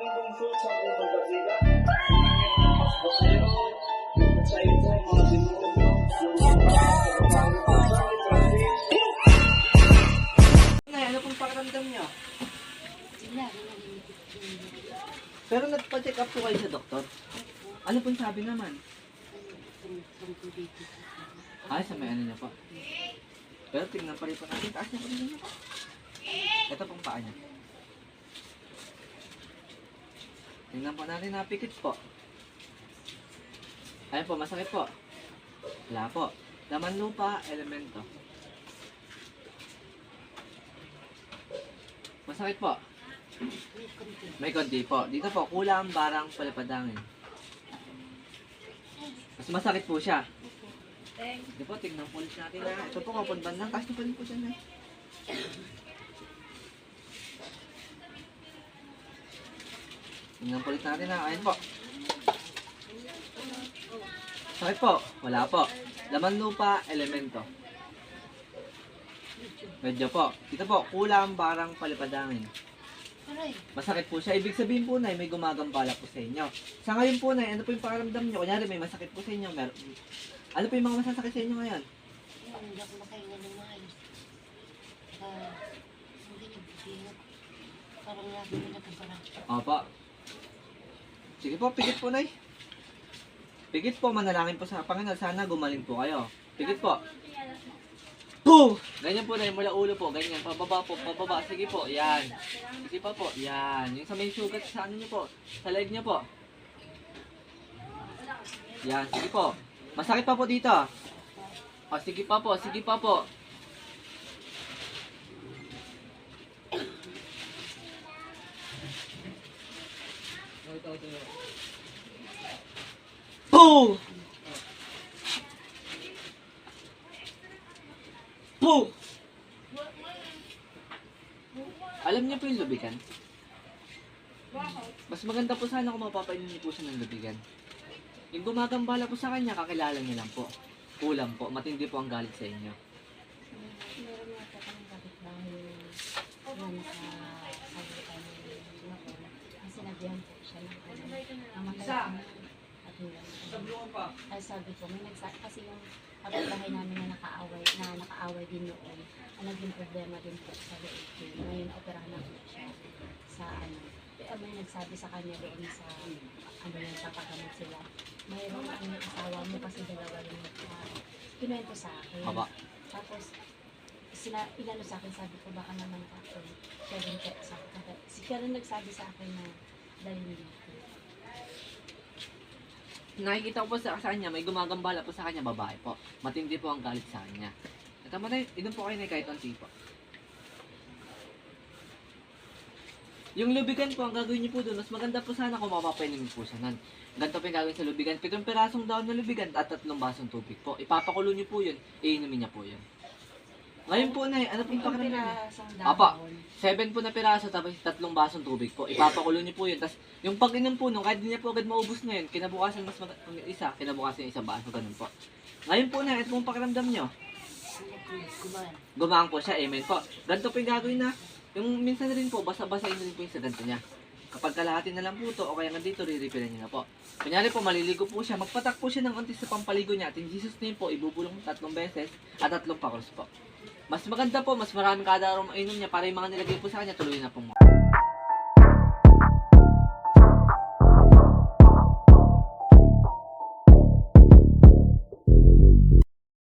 aming bungso sa. Mas basayo, sa ito, mga Nay, ano pong pakiramdam yung Pero nagpa-check up po kayo sa doktor. Ano pong sabi naman? Ay, sa may ano niya po. Pero tingnan pa rin po natin. Taas niya pa rin niya po. Ito pong paa niya. Tingnan po natin, napikit po. Ayun po, masakit po. Wala po. Laman lupa, elemento. Masakit po. May konti. Po. Dito po, kulang, barang, palapadangin. Mas masakit po siya. Hindi po, tignan po ulit natin na. Ito po, kapag bandang, taas niyo pa rin po siya na. Tignan po ulit natin na. Ayun po. Sakit po. Wala po. Laman lupa, elemento. Medyo po. Dito po, kulang, barang, palipadangin. Masakit po siya. Ibig sabihin po na may gumagambala po sa inyo. Sa ngayon po na, ano po yung pakiramdam niyo? Kunyari may masakit po sa inyo. Mer ano po yung mga masasakit sa inyo ngayon? hindi ako makahinga ng maayos. Ah, hindi nagbibigat. Parang lagi mo nakabara. Opo. Sige po, pigit po, Nay. Pigit po, manalangin po sa Panginoon. Sana gumaling po kayo. Pigit po. Boom! Ganyan po, Nay. Mula ulo po. Ganyan. Pababa po, pababa. Sige po. Yan. Sige pa po. Yan. Yung sa may sugat sa ano niyo po. Sa leg niyo po. Yan. Sige po. Masakit pa po dito. O, sige pa po. Sige pa po. Boom! Boom! Alam niyo po yung lubigan? Mas maganda po sana kung mapapainom niyo po siya ng lubigan. Yung gumagambala po sa kanya, kakilala niyo lang po. Kulang po, matindi po ang galit sa inyo. Meron nga po kami bakit dahil yan sa sabi ka ni Nako, ang sinabihan po siya ng ano, namatay kami at pa. Ay sabi ko, may nagsa kasi yung kapitbahay namin na nakaaway, na nakaaway din noon, ang naging problema din po sa loob ko. Ngayon, operahan na po siya sa ano. Pero may nagsabi sa kanya doon sa ano yung papagamot sila. Mayroong ang asawa mo kasi dalawa yung uh, kinuwento sa akin. Haba. Tapos, sina, inano sa akin, sabi ko, baka naman ako, siya rin po sa akin. Si siya rin nagsabi sa akin na. Nakikita ko po sa, sa kanya, may gumagambala po sa kanya, babae po. Matindi po ang galit sa kanya. At tama na, inom po kayo na kahit onti po. Yung lubigan po, ang gagawin niyo po doon, mas maganda po sana kung mapapainom po siya nan. Ganito po yung gagawin sa lubigan. Pitong pirasong daon na lubigan at tatlong basong tubig po. Ipapakulo niyo po yun, iinumin niya po yun. Ngayon po na, ano po yung Itong pakiramdam niyo? Apa. Seven po na piraso tapos tatlong basong tubig po. Ipapakulo niyo po yun. Tapos yung pag-inom po nung kahit di niya po agad maubos na yun, kinabukasan mas ang isa, kinabukasan yung isa baso, ganun po. Ngayon po na, ito pong pakiramdam niyo. Gumaang po siya, amen po. Ganito po yung gagawin na, yung minsan rin po, basa-basahin rin po yung sa ganito niya. Kapag kalahati na lang po to, o kaya nga dito, re-refill niyo na po. Kunyari po, maliligo po siya, magpatak po siya ng onti sa pampaligo niya, at in Jesus name po, ibubulong tatlong beses, at tatlong pakros po. Mas maganda po, mas maraming kada araw mainom niya para yung mga nilagay po sa kanya, tuloy na po.